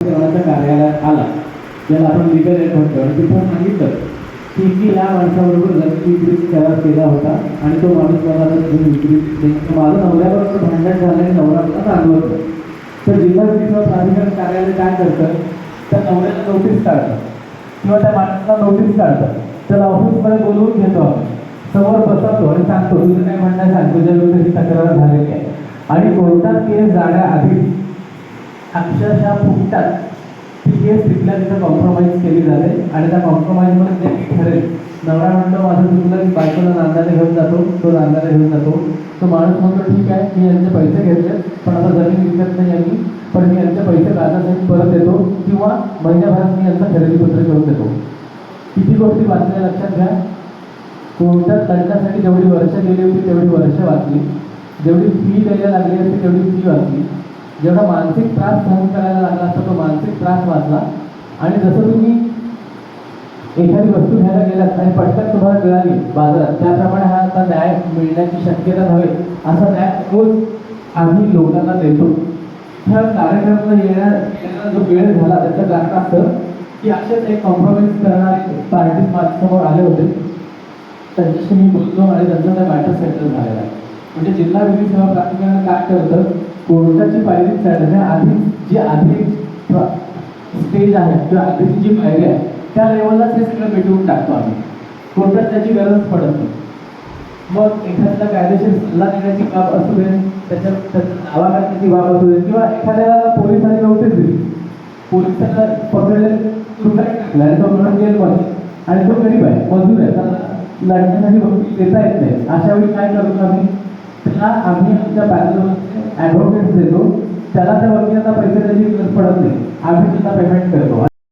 कार्यालयात आला. ज्याला आपण लिगल एड म्हणतो. आणि तिथं सांगितलं की मी या माणसाबरोबर जमिनी विक्री करार केला होता आणि तो माणूस मला जमीन विक्री माझं नवऱ्याबरोबर भांडण झालं आणि नवरा मला सांगवतो तर जिल्हा विकास प्राधिकरण कार्यालय काय करतं? त्या नवऱ्याला नोटीस काढतं. किंवा त्या माणसाला नोटीस काढतं. त्याला ऑफिसमध्ये बोलवून घेतो आपण. समोर बसवतो आणि सांगतो तुझं काय म्हणणं सांगतो. ज्या लोक तक्रार झालेली आहे. आणि कोर्टात केस जाण्याआधी अक्षरशः फुटतात ती एस तिथल्या तिथं कॉम्प्रोमाइज केली जाते. आणि त्या कॉम्प्रोमाइजमध्ये जे ठरेल. नवरा म्हणतो माझं चुकलं की बायकोला नांदायला घेऊन जातो. तो नांदायला घेऊन जातो. तो माणूस म्हणतो ठीक आहे मी यांचे पैसे घेतले पण आता जमीन विकत नाही आम्ही पण मी यांचे पैसे कागदासहित परत देतो किंवा महिन्याभरात मी यांचं खरेदीपत्र घेऊन देतो. किती गोष्टी वाचल्या लक्षात घ्या. कोणत्या दंडासाठी जेवढी वर्ष गेली होती तेवढी वर्ष वाचली. जेवढी फी द्यायला लागली असते तेवढी फी वाचली. जेवढा मानसिक त्रास सहन करायला लागला असता तो मानसिक त्रास वाचला. आणि जसं तुम्ही एखादी वस्तू घ्यायला गेलात आणि पटकन तुम्हाला मिळाली बाजारात त्याप्रमाणे हा आता न्याय मिळण्याची शक्यता नव्हे असा न्याय रोज आम्ही लोकांना देतो. ह्या कार्यक्रमाला येण्या जो वेळ झाला त्याचं कारण असं की असेच एक कॉम्प्रोमाइज करणारे पार्टी माझ्यासमोर आले होते. त्यांच्याशी मी बोललो आणि त्यांचा त्या मॅटर सेटल झालेला आहे. म्हणजे जिल्हा विधी सेवा प्राधिकरण काय करतं कोर्टाची पायरी चढण्या आधी जी आधी स्टेज आहे किंवा आधीची जी पायरी आहे त्या लेवललाच हे सगळं मिटवून टाकतो आम्ही. कोर्टात त्याची गरज पडत नाही. मग एखाद्याला कायदेशीर सल्ला देण्याची बाब असू दे त्याच्या त्याचा दावा करण्याची बाब असू दे किंवा एखाद्याला पोलिसांनी नव्हतेच दिली. पोलिसांना पकडले तू टाकला आणि तो म्हणून जेलमध्ये आणि तो गरीब आहे मजूर आहे त्याला लढण्यासाठी वकील देता येत नाही. अशा वेळी काय करतो आम्ही? त्याला आम्ही आमच्या पॅनलमध्ये ॲडव्होकेट्स देतो. त्याला त्या वकिलांना पैसे द्यायची गरज पडत नाही. आम्ही त्याला पेमेंट करतो.